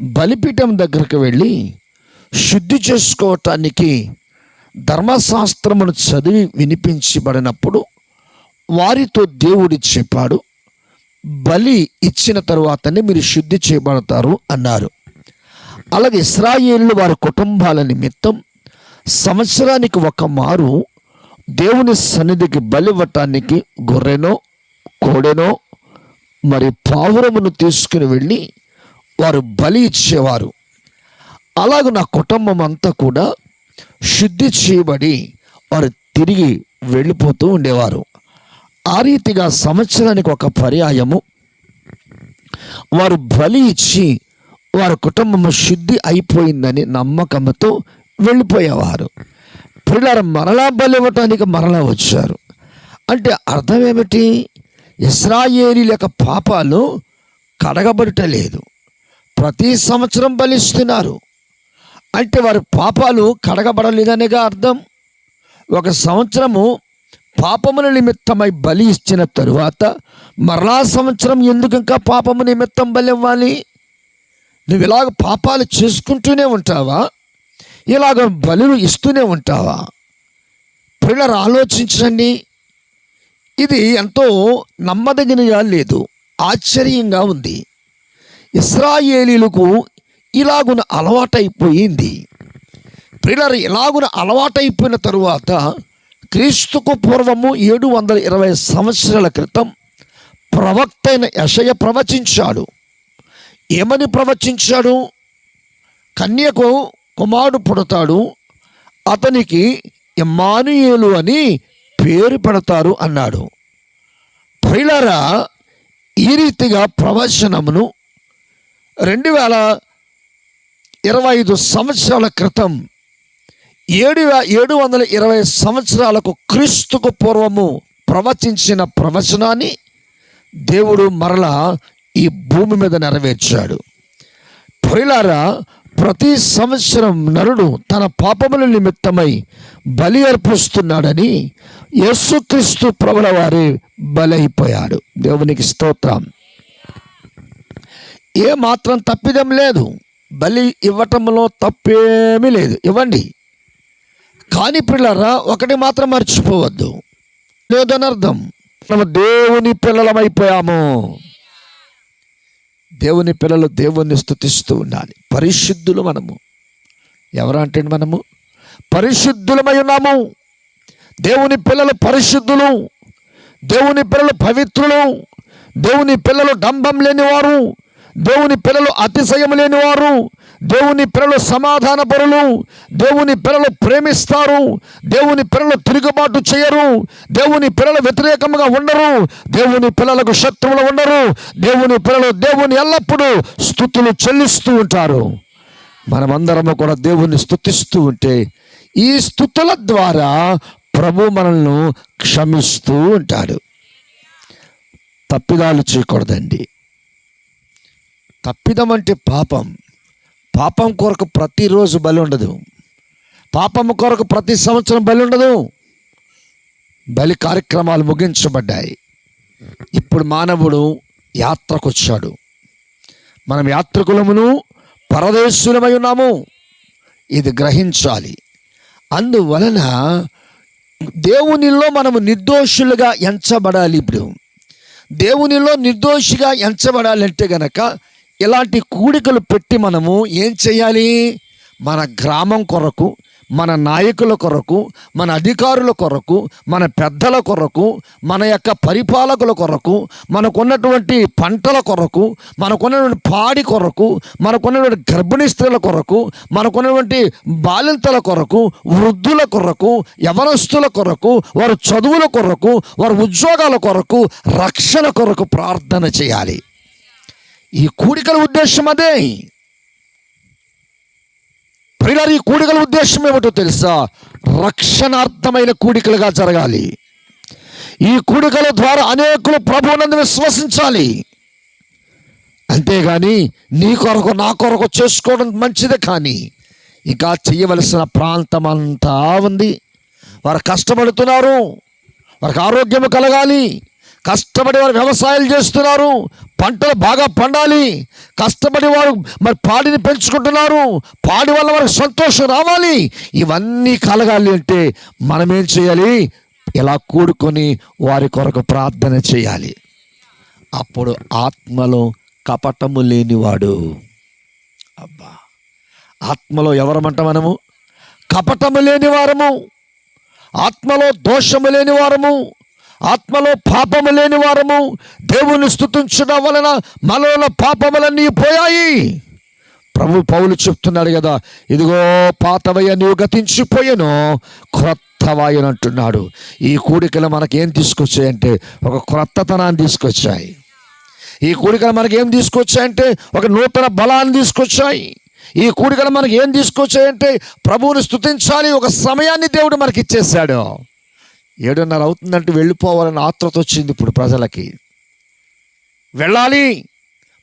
బలిపీఠం దగ్గరకు వెళ్ళి శుద్ధి చేసుకోవటానికి ధర్మశాస్త్రమును చదివి వినిపించబడినప్పుడు వారితో దేవుడు చెప్పాడు బలి ఇచ్చిన తరువాతనే మీరు శుద్ధి చేయబడతారు అన్నారు. అలాగే ఇస్రాయేళ్ళు వారి కుటుంబాల నిమిత్తం సంవత్సరానికి ఒక మారు దేవుని సన్నిధికి బలివ్వటానికి గొర్రెనో కోడెనో మరి పావురమును తీసుకుని వెళ్ళి వారు బలి ఇచ్చేవారు. అలాగ నా కుటుంబం అంతా కూడా శుద్ధి చేయబడి వారు తిరిగి వెళ్ళిపోతూ ఉండేవారు. ఆ రీతిగా సంవత్సరానికి ఒక పర్యాయము. వారు బలి ఇచ్చి వారి కుటుంబము శుద్ధి అయిపోయిందని నమ్మకంతో వెళ్ళిపోయేవారు. పిల్లలు మరలా బలి ఇవ్వటానికి మరలా వచ్చారు. అంటే అర్థం ఏమిటి? ఇస్రాయేలీల యొక్క పాపాలు కడగబడటలేదు. ప్రతి సంవత్సరం బలిస్తున్నారు. అంటే వారి పాపాలు కడగబడలేదనేగా అర్థం. ఒక సంవత్సరము పాపముల నిమిత్తమై బలి ఇచ్చిన తరువాత మరలా సంవత్సరం ఎందుకు ఇంకా పాపము నిమిత్తం బలి ఇవ్వాలి నువ్వు ఇలాగ పాపాలు చేసుకుంటూనే ఉంటావా? ఇలాగ బలులు ఇస్తూనే ఉంటావా? పిల్లలు ఆలోచించండి. ఇది ఎంతో నమ్మదగినగా లేదు. ఆశ్చర్యంగా ఉంది. ఇస్రాయేలీలకు ఇలాగున అలవాటైపోయింది. ప్రిలర్ ఇలాగున అలవాటైపోయిన తరువాత క్రీస్తుకు పూర్వము ఏడు వందల ఇరవై సంవత్సరాల క్రితం ప్రవక్త అయిన యషయ ప్రవచించాడు. ఏమని ప్రవచించాడు? కన్యకు కుమారుడు పుడతాడు అతనికి ఇమానుయేలు అని పేరు పెడతారు అన్నాడు. ప్రిలరా ఈ రీతిగా ప్రవచనమును రెండు వేల ఇరవై ఐదు సంవత్సరాల క్రితం ఏడు ఏడు వందల ఇరవై సంవత్సరాలకు క్రీస్తుకు పూర్వము ప్రవచించిన ప్రవచనాన్ని దేవుడు మరలా ఈ భూమి మీద నెరవేర్చాడు. ప్రియులారా ప్రతి సంవత్సరం నరుడు తన పాపముల నిమిత్తమై బలి అర్పిస్తున్నాడని యేసుక్రీస్తు ప్రభుల వారి బలైపోయాడు. దేవునికి స్తోత్రం. ఏ మాత్రం తప్పిదం లేదు. బలి ఇవ్వటంలో తప్పేమీ లేదు. ఇవ్వండి. కానీ పిల్లరా ఒకటి మాత్రం మర్చిపోవద్దు. లేదని అర్థం మనం దేవుని పిల్లలమైపోయాము. దేవుని పిల్లలు దేవుణ్ణి స్థుతిస్తూ ఉండాలి. పరిశుద్ధులు మనము. ఎవరు అంటే మనము? పరిశుద్ధులమై ఉన్నాము. దేవుని పిల్లలు పరిశుద్ధులు. దేవుని పిల్లలు పవిత్రులు. దేవుని పిల్లలు డంబం లేనివారు. దేవుని పిల్లలు అతిశయం లేనివారు దేవుని పిల్లలు సమాధాన పరులు. దేవుని పిల్లలు ప్రేమిస్తారు. దేవుని పిల్లలు తిరుగుబాటు చేయరు. దేవుని పిల్లలు వ్యతిరేకంగా ఉండరు. దేవుని పిల్లలకు శత్రువులు ఉండరు. దేవుని పిల్లలు దేవుని ఎల్లప్పుడూ స్థుతులు చెల్లిస్తూ ఉంటారు. మనమందరము కూడా దేవుని స్థుతిస్తూ ఉంటే ఈ స్థుతుల ద్వారా ప్రభు మనల్ని క్షమిస్తూ ఉంటాడు. తప్పిదాలు చేయకూడదండి. తప్పిదం అంటే పాపం. పాపం కొరకు ప్రతిరోజు బలి ఉండదు. పాపం కొరకు ప్రతి సంవత్సరం బలి ఉండదు. బలి కార్యక్రమాలు ముగించబడ్డాయి. ఇప్పుడు మానవుడు యాత్రకు వచ్చాడు మనం యాత్రికులమును పరదేశులమై ఉన్నాము. ఇది గ్రహించాలి. అందువలన దేవునిలో మనము నిర్దోషులుగా ఎంచబడాలి ఇప్పుడు. దేవునిలో నిర్దోషిగా ఎంచబడాలంటే గనక ఇలాంటి కూడికలు పెట్టి మనము ఏం చేయాలి? మన గ్రామం కొరకు మన నాయకుల కొరకు మన అధికారుల కొరకు మన పెద్దల కొరకు మన యొక్క పరిపాలకుల కొరకు మనకున్నటువంటి పంటల కొరకు మనకున్నటువంటి పాడి కొరకు మనకున్నటువంటి గర్భిణీ స్త్రీల కొరకు మనకున్నటువంటి బాలింతల కొరకు వృద్ధుల కొరకు యవనస్తుల కొరకు వారి చదువుల కొరకు వారి ఉద్యోగాల కొరకు రక్షణ కొరకు ప్రార్థన చేయాలి. ఈ కూడికల ఉద్దేశం అదే. ప్రియులారు ఈ కూడికల ఉద్దేశం ఏమిటో తెలుసా? రక్షణార్థమైన కూడికలుగా జరగాలి. ఈ కూడికల ద్వారా అనేకులు ప్రభువునందు విశ్వసించాలి. అంతేగాని నీ కొరకు నా కొరకు చేసుకోవడం మంచిదే కానీ ఇంకా చేయవలసిన ప్రాంతం అంతా ఉంది. వారు కష్టపడుతున్నారు వారికి ఆరోగ్యం కలగాలి. కష్టపడి వారు వ్యవసాయాలు చేస్తున్నారు పంటలు బాగా పండాలి. కష్టపడి వారు మరి పాడిని పెంచుకుంటున్నారు. పాడి వల్ల వారికి సంతోషం రావాలి. ఇవన్నీ కలగాలి అంటే మనం ఏం చేయాలి? ఇలా కూడుకొని వారి కొరకు ప్రార్థన చేయాలి. అప్పుడు ఆత్మలో కపటము లేనివాడు. అబ్బా! ఆత్మలో ఎవరమంట మనము? కపటము లేని వారము. ఆత్మలో దోషము లేని వారము. ఆత్మలో పాపము లేని వారము దేవుని స్థుతించడం వలన మనలో పాపములన్నీ పోయాయి. ప్రభు పౌలు చెప్తున్నాడు కదా ఇదిగో పాతవయ్య నీవు గతించిపోయాను క్రొత్తవాయను అంటున్నాడు. ఈ కూడికలు మనకేం తీసుకొచ్చాయంటే ఒక క్రొత్తతనాన్ని తీసుకొచ్చాయి. ఈ కూడికలు మనకి ఏం తీసుకొచ్చాయంటే ఒక నూతన బలాన్ని తీసుకొచ్చాయి. ఈ కూడికలు మనకి ఏం తీసుకొచ్చాయంటే ప్రభువుని స్థుతించాలి ఒక సమయాన్ని దేవుడు మనకి ఇచ్చేసాడు ఏడున్నర అవుతుందంటే వెళ్ళిపోవాలని ఆత్రత వచ్చింది ఇప్పుడు ప్రజలకి. వెళ్ళాలి.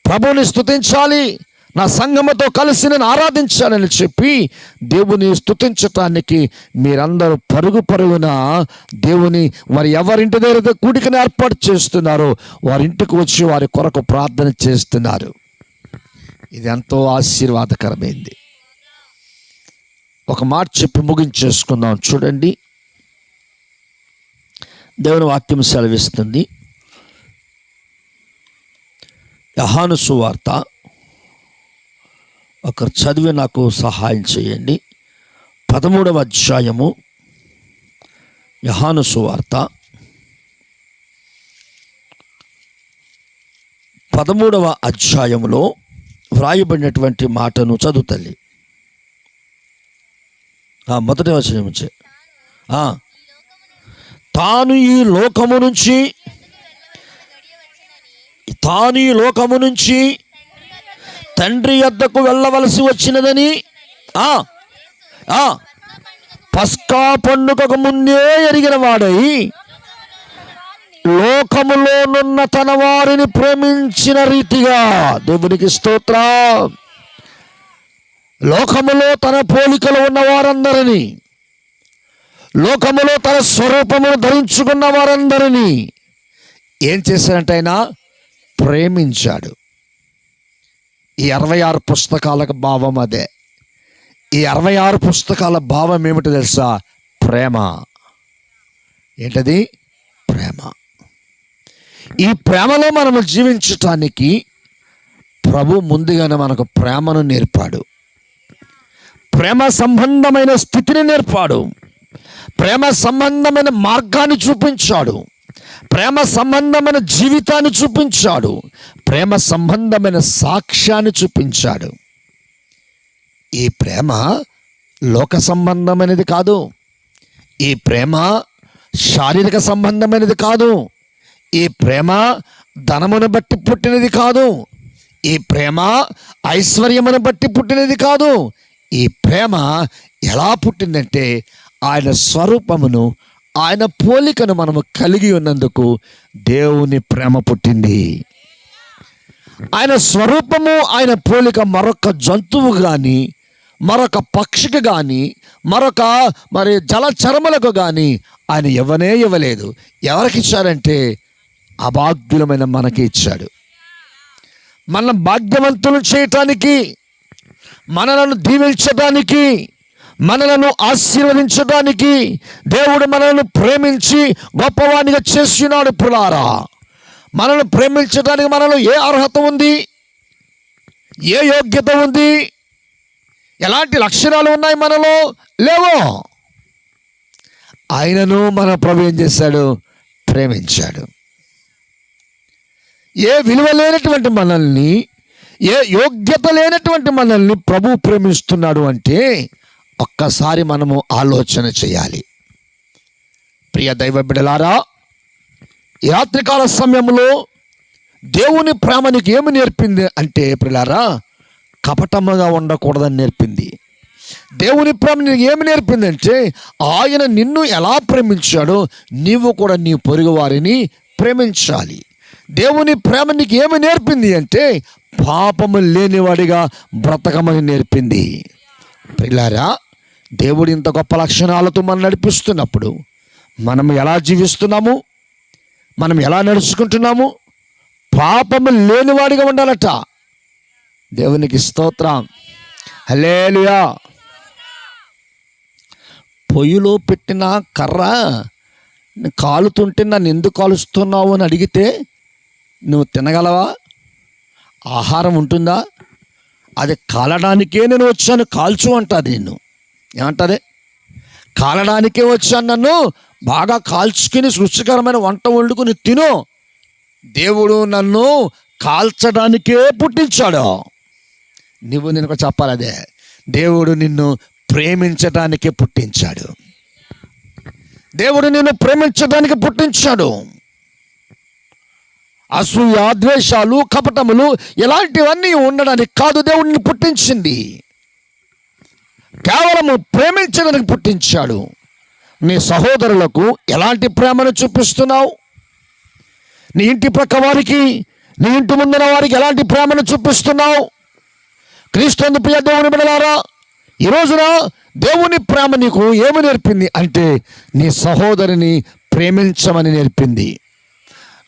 ప్రభువుని స్తుతించాలి. నా సంగమతో కలిసి నేను ఆరాధించాలని చెప్పి దేవుని స్తుతించటానికి మీరందరూ పరుగు పరుగున దేవుని వారి ఎవరింటి దగ్గర కూడికని ఏర్పాటు చేస్తున్నారో వారి ఇంటికి వచ్చి వారి కొరకు ప్రార్థన చేస్తున్నారు. ఇది ఎంతో ఆశీర్వాదకరమైంది. ఒక మాట చెప్పి ముగించేసుకుందాం. చూడండి. దేవుని వాక్యం సెలవిస్తుంది. యహాను సువార్త ఒకరు చదివి నాకు సహాయం చేయండి. పదమూడవ అధ్యాయము యహాను సువార్త పదమూడవ అధ్యాయంలో వ్రాయబడినటువంటి మాటను చదువుతల్లి తల్లి. మొదటి వచనం నుంచే తాను ఈ లోకము నుంచి తాను ఈ లోకము నుంచి తండ్రి యొద్దకు వెళ్ళవలసి వచ్చినదని పస్కా పండుగకు ముందే ఎరిగిన వాడై లోకములోనున్న తన వారిని ప్రేమించిన రీతిగా దేవునికి స్తోత్ర. లోకములో తన పోలికలు ఉన్న వారందరినీ లోకములో తన స్వరూపమును ధరించుకున్న వారందరినీ ఏం చేశాడంటే ఆయన? ప్రేమించాడు. ఈ అరవై ఆరు పుస్తకాలకు భావం అదే. ఈ అరవై ఆరు పుస్తకాల భావం ఏమిటో తెలుసా? ప్రేమ. ఏంటది? ప్రేమ. ఈ ప్రేమలో మనము జీవించటానికి ప్రభు ముందుగానే మనకు ప్రేమను నేర్పాడు. ప్రేమ సంబంధమైన స్థితిని నేర్పాడు. ప్రేమ సంబంధమైన మార్గాన్ని చూపించాడు. ప్రేమ సంబంధమైన జీవితాన్ని చూపించాడు. ప్రేమ సంబంధమైన సాక్ష్యాన్ని చూపించాడు. ఈ ప్రేమ లోక సంబంధమైనది కాదు. ఈ ప్రేమ శారీరక సంబంధమైనది కాదు. ఈ ప్రేమ ధనమును బట్టి పుట్టినది కాదు. ఈ ప్రేమ ఐశ్వర్యమును బట్టి పుట్టినది కాదు. ఈ ప్రేమ ఎలా పుట్టిందంటే ఆయన స్వరూపమును ఆయన పోలికను మనము కలిగి ఉన్నందుకు దేవుని ప్రేమ పుట్టింది. ఆయన స్వరూపము ఆయన పోలిక మరొక జంతువు కానీ మరొక పక్షికి కానీ మరొక మరి జలచరములకు కానీ ఆయన ఇవ్వనే ఇవ్వలేదు. ఎవరికి ఇచ్చారంటే అభాగ్యులమైన మనకి ఇచ్చాడు. మన భాగ్యవంతులు చేయటానికి మనలను దీవించడానికి మనలను ఆశీర్వదించడానికి దేవుడు మనలను ప్రేమించి గొప్పవానిగా చేస్తున్నాడు పులారా. మనల్ని ప్రేమించడానికి మనలో ఏ అర్హత ఉంది? ఏ యోగ్యత ఉంది? ఎలాంటి లక్షణాలు ఉన్నాయి మనలో? లేవో. ఆయనను మన ప్రభు ఏం చేశాడు? ప్రేమించాడు. ఏ విలువ లేనటువంటి మనల్ని ఏ యోగ్యత లేనటువంటి మనల్ని ప్రభు ప్రేమిస్తున్నాడు అంటే ఒక్కసారి మనము ఆలోచన చేయాలి. ప్రియ దైవ బిడలారా రాత్రికాల సమయంలో దేవుని ప్రేమ నీకు ఏమి నేర్పింది అంటే ప్రిలారా కపటముగా ఉండకూడదని నేర్పింది. దేవుని ప్రేమ నీకు ఏమి నేర్పింది అంటే ఆయన నిన్ను ఎలా ప్రేమించాడో నీవు కూడా నీ పొరుగు వారిని ప్రేమించాలి. దేవుని ప్రేమ నీకు ఏమి నేర్పింది అంటే పాపము లేనివాడిగా బ్రతకమని నేర్పింది. పిల్లారా దేవుడు ఇంత గొప్ప లక్షణాలతో మనం నడిపిస్తున్నప్పుడు మనం ఎలా జీవిస్తున్నాము? మనం ఎలా నడుచుకుంటున్నాము? పాపము లేనివాడిగా ఉండాలట. దేవునికి స్తోత్రం. హలేలుయా పొయ్యిలో పెట్టిన కర్ర కాలుతుంటే నన్ను ఎందుకు కాలుస్తున్నావు అని అడిగితే నువ్వు తినగలవా? ఆహారం ఉంటుందా? అది కాలడానికే నేను వచ్చాను కాల్చు అంటుంది నిన్ను. ఏమంటారే కాలడానికే వచ్చాను నన్ను. బాగా కాల్చుకుని సృష్టికరమైన వంట వండుకుని తిను. దేవుడు నన్ను కాల్చడానికే పుట్టించాడు. నువ్వు నేను చెప్పాలి అదే దేవుడు నిన్ను ప్రేమించడానికే పుట్టించాడు. దేవుడు నిన్ను ప్రేమించడానికి పుట్టించాడు. అసూయ ద్వేషాలు కపటములు ఇలాంటివన్నీ ఉండడానికి కాదు దేవుడిని పుట్టించింది. కేవలము ప్రేమించడానికి పుట్టించాడు. నీ సహోదరులకు ఎలాంటి ప్రేమను చూపిస్తున్నావు? నీ ఇంటి ప్రక్క వారికి నీ ఇంటి ముందున వారికి ఎలాంటి ప్రేమను చూపిస్తున్నావు? క్రీస్తు ప్రియ దేవుని బిడలారా ఈ రోజున దేవుని ప్రేమ నీకు ఏమి నేర్పింది అంటే నీ సహోదరిని ప్రేమించమని నేర్పింది.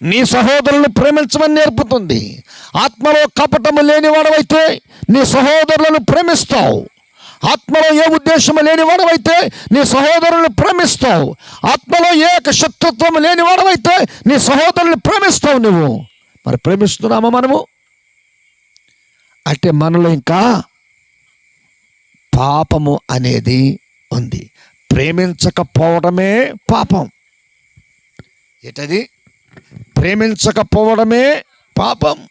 నీ సహోదరులను ప్రేమించమని నేర్పుతుంది. ఆత్మలో కపటము లేని వాడవైతే నీ సహోదరులను ప్రేమిస్తావు. ఆత్మలో ఏ ఉద్దేశము లేని వాడవైతే నీ సహోదరులను ప్రేమిస్తావు. ఆత్మలో ఏ యొక్క శత్రుత్వం లేని వాడవైతే నీ సహోదరుని ప్రేమిస్తావు నువ్వు. మరి ప్రేమిస్తున్నామా మనము? అంటే మనలో ఇంకా పాపము అనేది ఉంది. ప్రేమించకపోవడమే పాపం. ఏంటది? ప్రేమించకపోవడమే పాపం.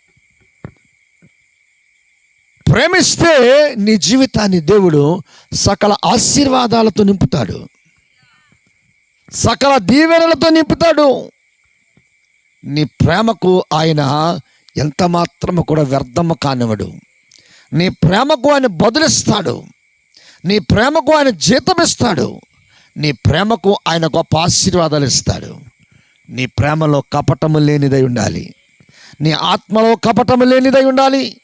ప్రేమిస్తే నీ జీవితాన్ని దేవుడు సకల ఆశీర్వాదాలతో నింపుతాడు. సకల దీవెనలతో నింపుతాడు. నీ ప్రేమకు ఆయన ఎంత మాత్రము కూడా వ్యర్థము కానివ్వడు. నీ ప్రేమకు ఆయన బదులిస్తాడు. నీ ప్రేమకు ఆయన జీతం ఇస్తాడు. నీ ప్రేమకు ఆయన గొప్ప ఆశీర్వాదాలు ఇస్తాడు. నీ ప్రేమలో కపటము లేనిదై ఉండాలి. నీ ఆత్మలో కపటము లేనిదై ఉండాలి.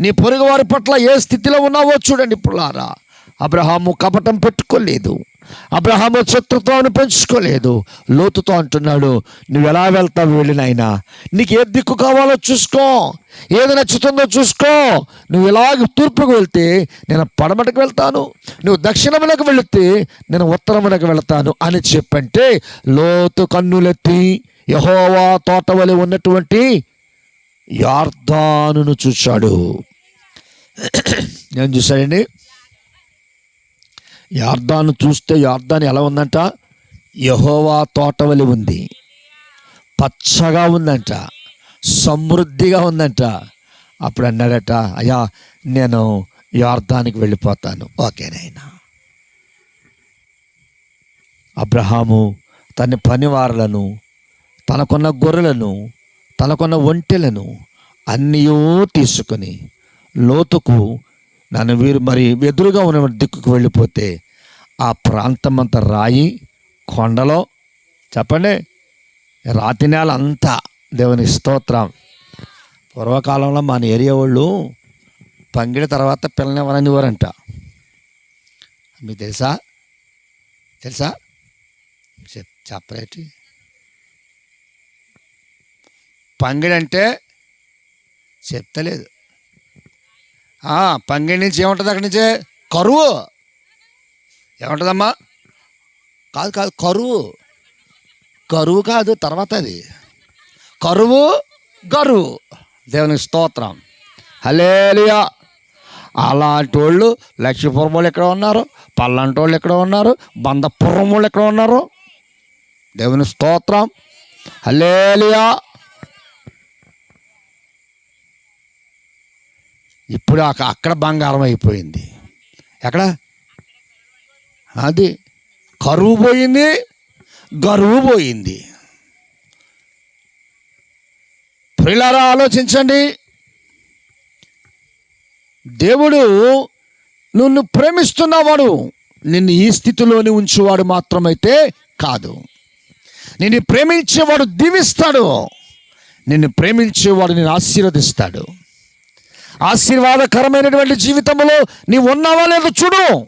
నీ పొరుగువారి పట్ల ఏ స్థితిలో ఉన్నావో చూడండి పుల్లారా. అబ్రహాము కపటం పెట్టుకోలేదు. అబ్రహాము శత్రుత్వాన్ని పెంచుకోలేదు. లోతుతో అంటున్నాడు నువ్వు ఎలా వెళ్తావు వెళ్ళినైనా నీకు ఏ దిక్కు కావాలో చూసుకో. ఏది నచ్చుతుందో చూసుకో. నువ్వు ఇలాగ తూర్పుకు వెళ్తే నేను పడమటకు వెళ్తాను. నువ్వు దక్షిణములకు వెళితే నేను ఉత్తరమునకు వెళ్తాను. అని చెప్పంటే లోతు కన్నులెత్తి యహోవా తోటవలి ఉన్నటువంటి యార్దానును చూశాడు ఏం చూశాడండి? యార్దాను చూస్తే యార్దాన్ ఎలా ఉందంట? యహోవా తోటవలి ఉంది. పచ్చగా ఉందంట. సమృద్ధిగా ఉందంట. అప్పుడు అన్నాడట అయ్యా నేను యార్దానికి వెళ్ళిపోతాను. ఓకేనైనా అబ్రహాము తన పనివారులను తనకున్న గొర్రెలను తలకొన్న ఒంటెలను అన్నయూ తీసుకుని లోతుకు నన్ను వీరు మరి ఎదురుగా ఉన్న దిక్కుకు వెళ్ళిపోతే ఆ ప్రాంతం అంతా రాయి కొండలో. చెప్పండి రాతి నేల అంతా దేవుని స్తోత్రం. పూర్వకాలంలో మన ఏరియా వాళ్ళు పంగిడి తర్వాత పిల్లనివ్వరనివ్వరంట మీకు తెలుసా? తెలుసా? చెప్ చెప్పరేటి? పంగిడంటే చెప్తలేదు. పంగిడి నుంచి ఏముంటుంది అక్కడి నుంచే? కరువు. ఏముంటుందమ్మా? కాదు కాదు కరువు. కరువు కాదు తర్వాత అది. కరువు గరువు దేవునికి స్తోత్రం. హలేలియా అలాంటి వాళ్ళు లక్ష్మీపురం వాళ్ళు ఎక్కడ ఉన్నారు? పల్లంటి వాళ్ళు ఎక్కడ ఉన్నారు? బందపురం వాళ్ళు ఎక్కడ ఉన్నారు? దేవుని స్తోత్రం. హలేలియా ఇప్పుడు అక్కడ బంగారం అయిపోయింది. ఎక్కడ? అది కరువు పోయింది గరువు పోయింది. ప్రిలారా ఆలోచించండి. దేవుడు నిన్ను ప్రేమిస్తున్నవాడు నిన్ను ఈ స్థితిలోని ఉంచేవాడు మాత్రమైతే కాదు. నిన్ను ప్రేమించేవాడు దీవిస్తాడు నిన్ను ప్రేమించేవాడు నేను ఆశీర్వదిస్తాడు. ఆశీర్వాదకరమైనటువంటి జీవితంలో నీవు ఉన్నావా లేదో చూడు.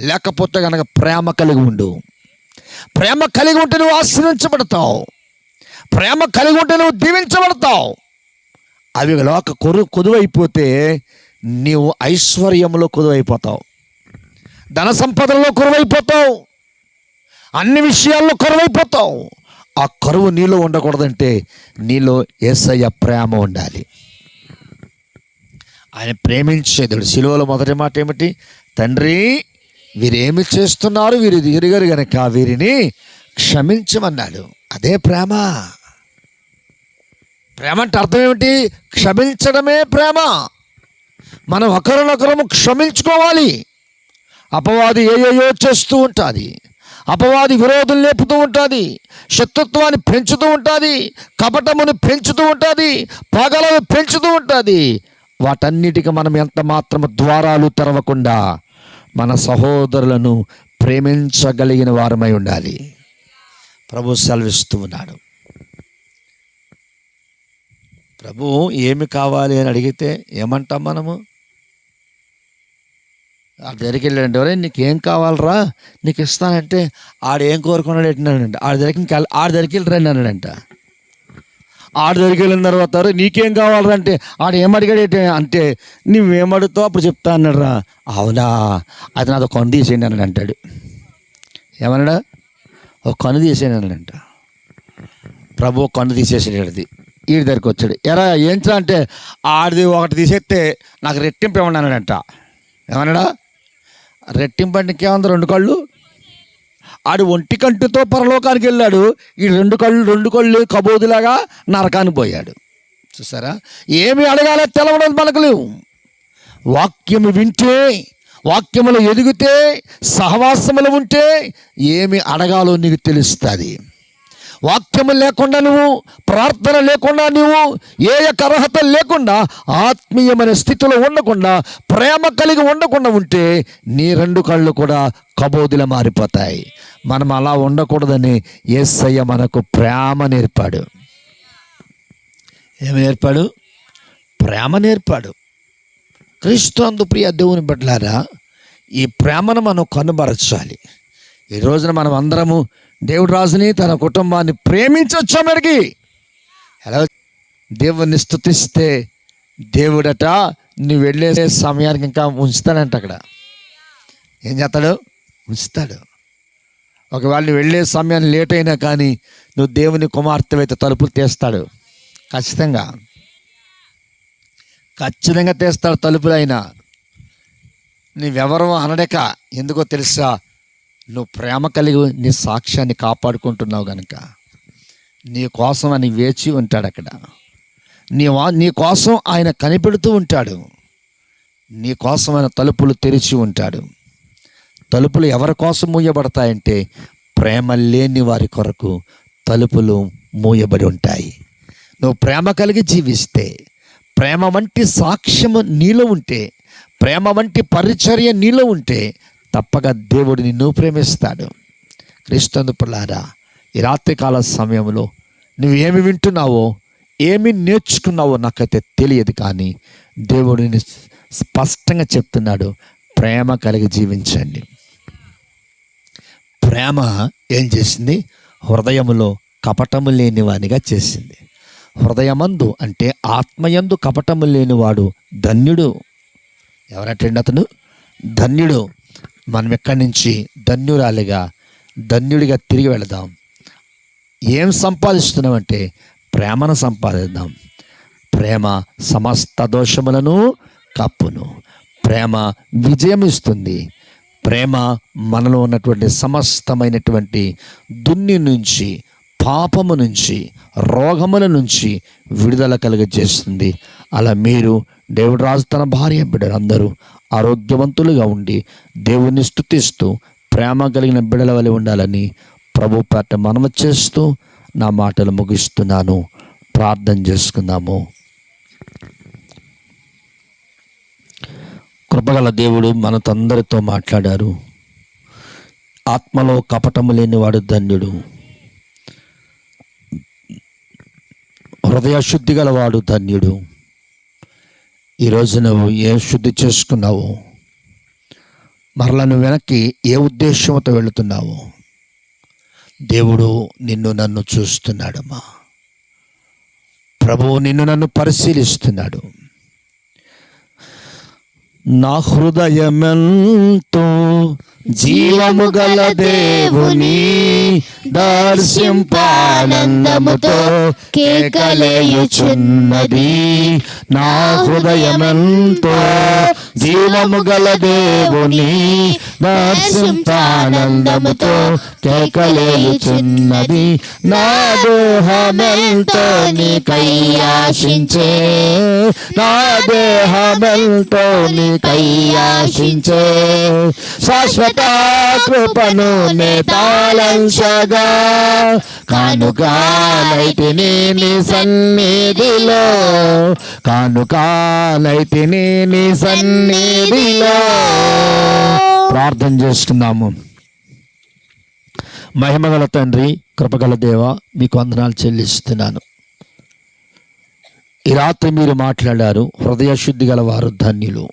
లేకపోతే కనుక ప్రేమ కలిగి ఉండు. ప్రేమ కలిగి ఉంటే నువ్వు ఆశ్రయించబడతావు. ప్రేమ కలిగి ఉంటే నువ్వు దీవించబడతావు. అవి లోక కొరు కొదువైపోతే నీవు ఐశ్వర్యంలో కొదువైపోతావు. ధన సంపదల్లో కొరువైపోతావు. అన్ని విషయాల్లో కరువైపోతావు. ఆ కరువు నీలో ఉండకూడదంటే నీలో ఏసయ్య ప్రేమ ఉండాలి. ఆయన ప్రేమించేదుడు సిలువలో మొదటి మాట ఏమిటి? తండ్రి వీరేమి చేస్తున్నారు? వీరు ఎరుగరు గనక వీరిని క్షమించమన్నాడు. అదే ప్రేమ. ప్రేమ అంటే అర్థం ఏమిటి? క్షమించడమే ప్రేమ. మనం ఒకరినొకరము క్షమించుకోవాలి. అపవాది ఏయో చేస్తూ ఉంటుంది. అపవాది విరోధం లేపుతూ ఉంటుంది. శత్రుత్వాన్ని పెంచుతూ ఉంటుంది. కపటమును పెంచుతూ ఉంటుంది. పగలను పెంచుతూ ఉంటుంది. వాటన్నిటికీ మనం ఎంత మాత్రము ద్వారాలు తెరవకుండా మన సహోదరులను ప్రేమించగలిగిన వారమై ఉండాలి. ప్రభు సెలవిస్తూ ఉన్నాడు. ప్రభు ఏమి కావాలి అని అడిగితే ఏమంటాం మనము? ఆ దగ్గరికి వెళ్ళండి. ఎవరే నీకు ఏం కావాలరా? నీకు ఇస్తానంటే ఆడేం కోరుకున్నాడు ఎట్టినాడంట ఆడ దగ్గరికి ఆడి ఆడ దగ్గరికి వెళ్ళి రండి అన్నాడంట. ఆడ దగ్గరికి వెళ్ళిన తర్వాత నీకేం కావాలరా అంటే ఆడ ఏం అడిగాడు ఏంటి? అంటే నువ్వేం అడుగుతావు అప్పుడు చెప్తా అన్నాడు రా అవునా? అది నాతో కొండ తీసేయండి అని అంటాడు. ఏమన్నాడా? ఒక కన్ను తీసేయండి అన్నాడంట. ప్రభు కన్ను తీసేసేటది ఈడి దగ్గరికి వచ్చాడు. ఎరా ఏంట్రా అంటే ఆడిది ఒకటి తీసేస్తే నాకు రెట్టింపు ఇవ్వండి అన్నాడంట. ఏమన్నాడా? రెట్టింపు అంటే ఇంకేముంది? రెండు కళ్ళు? ఆడు ఒంటి కంటితో పరలోకానికి వెళ్ళాడు. ఈ రెండు కళ్ళు రెండు కళ్ళు కబోదులాగా నరకానికి పోయాడు. చూసారా? ఏమి అడగాలో తెలవడం మనకు లేవు. వాక్యము వింటే వాక్యములు ఎదిగితే సహవాసములు ఉంటే ఏమి అడగాలో నీకు తెలుస్తుంది. వాక్యము లేకుండా నువ్వు ప్రార్థన లేకుండా నువ్వు ఏ యొక్క అర్హత లేకుండా ఆత్మీయమైన స్థితిలో ఉండకుండా ప్రేమ కలిగి ఉండకుండా ఉంటే నీ రెండు కళ్ళు కూడా కబోదుల మారిపోతాయి. మనం అలా ఉండకూడదని ఏసయ్య మనకు ప్రేమ నేర్పాడు. ఏమి నేర్పాడు? ప్రేమ నేర్పాడు. క్రీస్తు అందు ప్రియ దేవుని బిడ్డలారా ఈ ప్రేమను మనం కనుబరచాలి ఈ రోజున మనం అందరము దేవుడు రాజుని తన కుటుంబాన్ని ప్రేమించవచ్చు అడిగి ఎలా దేవుని స్థుతిస్తే దేవుడట నువ్వు వెళ్ళే సమయానికి ఇంకా ఉంచుతాడంట అక్కడ. ఏం చేస్తాడు? ఉంచుతాడు. ఒకవేళ నువ్వు వెళ్ళే సమయం లేట్ అయినా కానీ నువ్వు దేవుని కుమార్తె అయితే తలుపులు తీస్తాడు. ఖచ్చితంగా. ఖచ్చితంగా తీస్తాడు తలుపులు అయినా అనడక ఎందుకో తెలుసా? నువ్వు ప్రేమ కలిగి నీ సాక్ష్యాన్ని కాపాడుకుంటున్నావు కనుక నీ కోసం అని వేచి ఉంటాడు అక్కడ. నీ వా నీ కోసం ఆయన కనిపెడుతూ ఉంటాడు. నీ కోసం ఆయన తలుపులు తెరిచి ఉంటాడు. తలుపులు ఎవరి కోసం మూయబడతాయంటే ప్రేమ లేని వారి కొరకు తలుపులు మూయబడి ఉంటాయి. నువ్వు ప్రేమ కలిగి జీవిస్తే ప్రేమ వంటి సాక్ష్యము నీలో ఉంటే ప్రేమ వంటి పరిచర్య నీలో ఉంటే తప్పక దేవుడు నిన్ను ప్రేమిస్తాడు. క్రీస్తు పిల్లారా ఈ రాత్రికాల సమయంలో నువ్వు ఏమి వింటున్నావో ఏమి నేర్చుకున్నావో నాకైతే తెలియదు కానీ దేవుడిని స్పష్టంగా చెప్తున్నాడు. ప్రేమ కలిగి జీవించండి. ప్రేమ ఏం చేసింది? హృదయంలో కపటము లేనివానిగా చేసింది. హృదయమందు అంటే ఆత్మయందు కపటము లేనివాడు ధన్యుడు. ఎవరంటే అతను? ధన్యుడు. మనం ఎక్కడి నుంచి ధన్యురాలిగా ధన్యుడిగా తిరిగి వెళదాం. ఏం సంపాదిస్తున్నామంటే ప్రేమను సంపాదిద్దాం. ప్రేమ సమస్త దోషములను కప్పును. ప్రేమ విజయం ఇస్తుంది ప్రేమ మనలో ఉన్నటువంటి సమస్తమైనటువంటి దున్ని నుంచి పాపము నుంచి రోగముల నుంచి విడుదల కలుగజేస్తుంది. అలా మీరు దేవుడు రాజు తన భార్య బిడ్డలు అందరూ ఆరోగ్యవంతులుగా ఉండి దేవుణ్ణి స్తుతిస్తూ ప్రేమ కలిగిన బిడల వలె ఉండాలని ప్రభు పాట మనవ చేస్తూ నా మాటలు ముగిస్తున్నాను. ప్రార్థన చేసుకుందాము. కృపగల దేవుడు మనతందరితో మాట్లాడారు. ఆత్మలో కపటము లేనివాడు ధన్యుడు. హృదయ శుద్ధి గలవాడు ధన్యుడు. ఈరోజు నువ్వు ఏ శుద్ధి చేసుకున్నావు? మరలా నువ్వు వెనక్కి ఏ ఉద్దేశంతో వెళుతున్నావు? దేవుడు నిన్ను నన్ను చూస్తున్నాడమ్మా. ప్రభువు నిన్ను నన్ను పరిశీలిస్తున్నాడు. నా హృదయమెంతో జీవము గల దేవుని దర్శింపానందముతో కేకలేయుచున్నది. నా హృదయమెంతో జీవము గల దేవుని దర్శింపానందముతో కేకలేయుచున్నది. నా దేహమెంతో నీకై ఆశించే నా దేహమెంతో నీ ఆశించే శాశ్వత కృపను నేతాలంశగా కానుకాలైతిని నీ సన్నిధిలో కానుకాలైతిని నీ సన్నిధిలో. ప్రార్థన చేసుకుందాము మహిమగల తండ్రి కృపగల దేవ మీకు వందనాలు చెల్లిస్తున్నాను. ఈ రాత్రి మీరు మాట్లాడారు హృదయ శుద్ధి గల వారు ధన్యులు.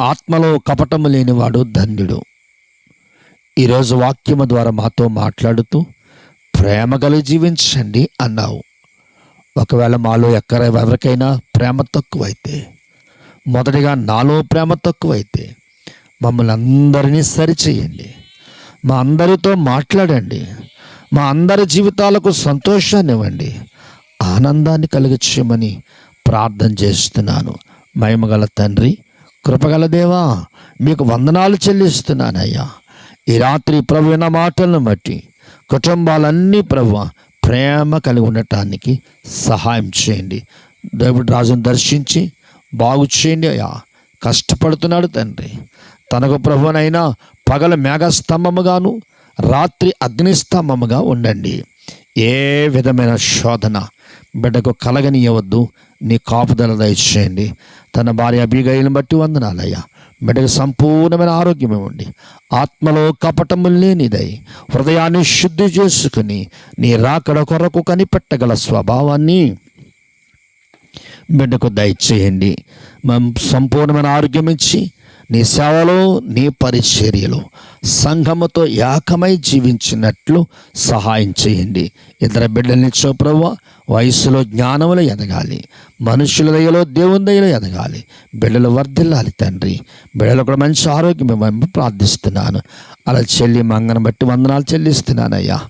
ఆత్మలో కపటము లేనివాడు ధన్యుడు. ఈరోజు వాక్యము ద్వారా మాతో మాట్లాడుతూ ప్రేమ గల జీవించండి అన్నావు. ఒకవేళ మాలో ఎక్కడ ఎవరికైనా ప్రేమ తక్కువైతే మొదటిగా నాలో ప్రేమ తక్కువైతే మమ్మల్ని అందరినీ సరిచేయండి. మా అందరితో మాట్లాడండి. మా అందరి జీవితాలకు సంతోషాన్ని ఇవ్వండి ఆనందాన్ని కలిగించమని ప్రార్థన చేస్తున్నాను. మహిమగల తండ్రి కృపగల దేవా మీకు వందనాలు చెల్లిస్తున్నానయ్యా. ఈ రాత్రి ప్రభు విన్న మాటలను బట్టి కుటుంబాలన్నీ ప్రభు ప్రేమ కలిగి ఉండటానికి సహాయం చేయండి. దేవుడు రాజును దర్శించి బాగు చేయండి అయ్యా. కష్టపడుతున్నాడు తండ్రి. తనకు ప్రభునైనా పగల మేఘస్తంభముగాను రాత్రి అగ్నిస్తంభముగా ఉండండి. ఏ విధమైన శోధన బిడ్డకు కలగనీయవద్దు నీ కాపుదల దయచేయండి. తన భార్య అభిగైలను బట్టి వందనాలయ్యా. బిడ్డకు సంపూర్ణమైన ఆరోగ్యం ఇవ్వండి. ఆత్మలో కపటము లేనిదై హృదయాన్ని శుద్ధి చేసుకుని నీ రాకడ కొరకు కనిపెట్టగల స్వభావాన్ని బిడ్డకు దయచేయండి. మేము సంపూర్ణమైన ఆరోగ్యం ఇచ్చి నీ సేవలో నీ పరిచర్యలో సంఘముతో ఏకమై జీవించినట్లు సహాయం చేయండి. ఇతర బిడ్డల్ని చోప్రవ్వ వయసులో జ్ఞానములు ఎదగాలి. మనుషుల దయలో దేవుని దయలో ఎదగాలి. బిడ్డలు వర్ధిల్లాలి తండ్రి. బిడ్డలు కూడా మంచి ఆరోగ్యం ఇవ్వమని ప్రార్థిస్తున్నాను. అలా చెల్లి మంగను బట్టి వందనాలు చెల్లిస్తున్నానయ్యా.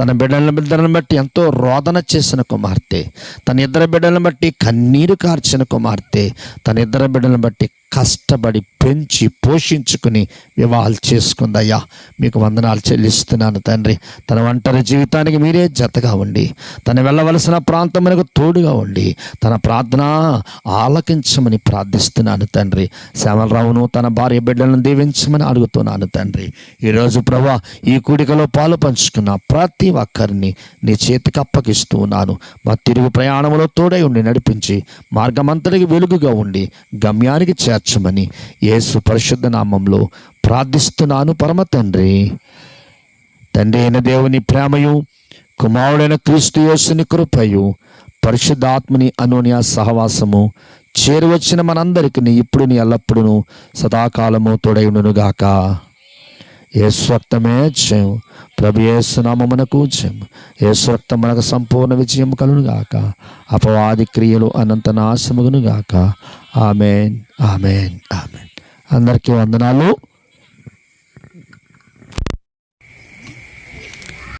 తన బిడ్డల బిడ్డలను బట్టి ఎంతో రోదన చేసిన కుమార్తె. తన ఇద్దరు బిడ్డలను బట్టి కన్నీరు కార్చిన కుమార్తె. తన ఇద్దరు బిడ్డలను బట్టి కష్టపడి పెంచి పోషించుకుని వివాహాలు చేసుకుందయ్యా. మీకు వందనాలు చెల్లిస్తున్నాను తండ్రి. తన ఒంటరి జీవితానికి మీరే జతగా ఉండి తను వెళ్ళవలసిన ప్రాంతమునకు తోడుగా ఉండి తన ప్రార్థన ఆలకించమని ప్రార్థిస్తున్నాను తండ్రి. శ్యామలరావును తన భార్య బిడ్డలను దీవించమని అడుగుతున్నాను తండ్రి. ఈరోజు ప్రభా ఈ కూడికలో పాలు పంచుకున్న ప్రతి ఒక్కరిని నీ చేతికి అప్పగిస్తూ ఉన్నాను. మా తిరుగు ప్రయాణంలో తోడై ఉండి నడిపించి మార్గమంతటికి వెలుగుగా ఉండి గమ్యానికి చేర్చమని యేసు పరిశుద్ధ నామంలో ప్రార్థిస్తున్నాను పరమ తండ్రి. తండ్రి అయిన దేవుని ప్రేమయు కుమారుడైన క్రీస్తు యేసుని కృపయు పరిశుద్ధాత్మని అనోనియా సహవాసము చేరువచ్చిన మనందరికీ ఇప్పుడు నీ ఎల్లప్పుడూ సదాకాలము తోడైనగాక ఏస్వక్తమే చేయు ప్రభు ఏసునామమునకు జయం మనకు సంపూర్ణ విజయం కలును గాక అపవాది క్రియలు అనంత నాశముగునుగాక. Amen amen amen. అందరికీ వందనాలు.